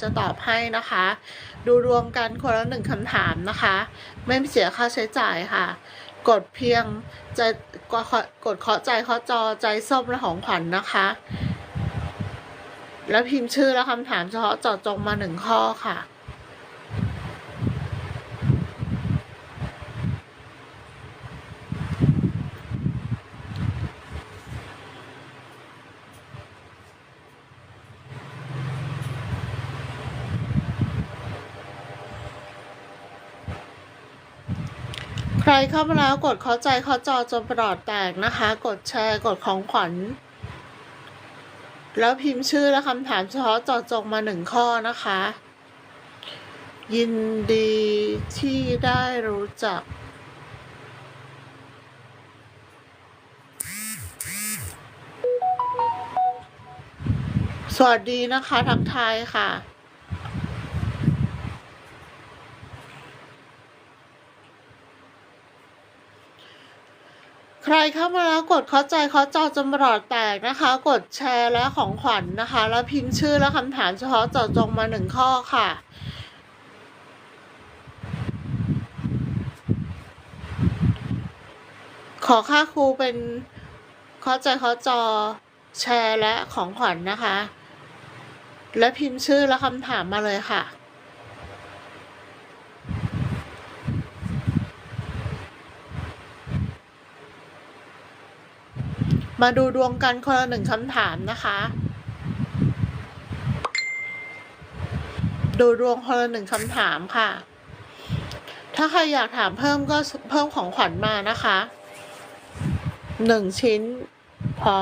จะตอบให้นะคะ ดูรวมกันคนละหนึ่งคำถามนะคะ ไม่เสียค่าใช้จ่ายค่ะ กดเพียงจกดกดเคาะใจเคาะจอใจส้มและของขวัญนะคะ แล้วพิมพ์ชื่อและคำถามเฉพาะเจาะจงมาหนึ่งข้อค่ะ ใครเข้ามาแล้วกดเข้าใจเข้าจอจนประหลอดแตกนะคะ กดแชร์กดของขวัญ แล้วพิมพ์ชื่อและคำถามเฉพาะเจาะจงมาหนึ่งข้อนะคะ ยินดีที่ได้รู้จัก สวัสดีนะคะ ทักทายค่ะ ใครเข้ามาแล้วกดเข้าใจเข้าจอจนประหลอดแตกนะคะ กดแชร์และของขวัญนะคะ แล้วพิมพ์ชื่อและคำถามเฉพาะเจาะจงมาหนึ่งข้อค่ะขอค่าครูเป็นเข้าใจเข้าจอแชร์และของขวัญนะคะ และพิมพ์ชื่อและคำถามมาเลยค่ะ มาดูดวงกันคนละหนึ่งคำถามนะคะ ดูดวงคนละหนึ่งคำถามค่ะ ถ้าใครอยากถามเพิ่มก็เพิ่มของขวัญมานะคะ หนึ่งชิ้นพอ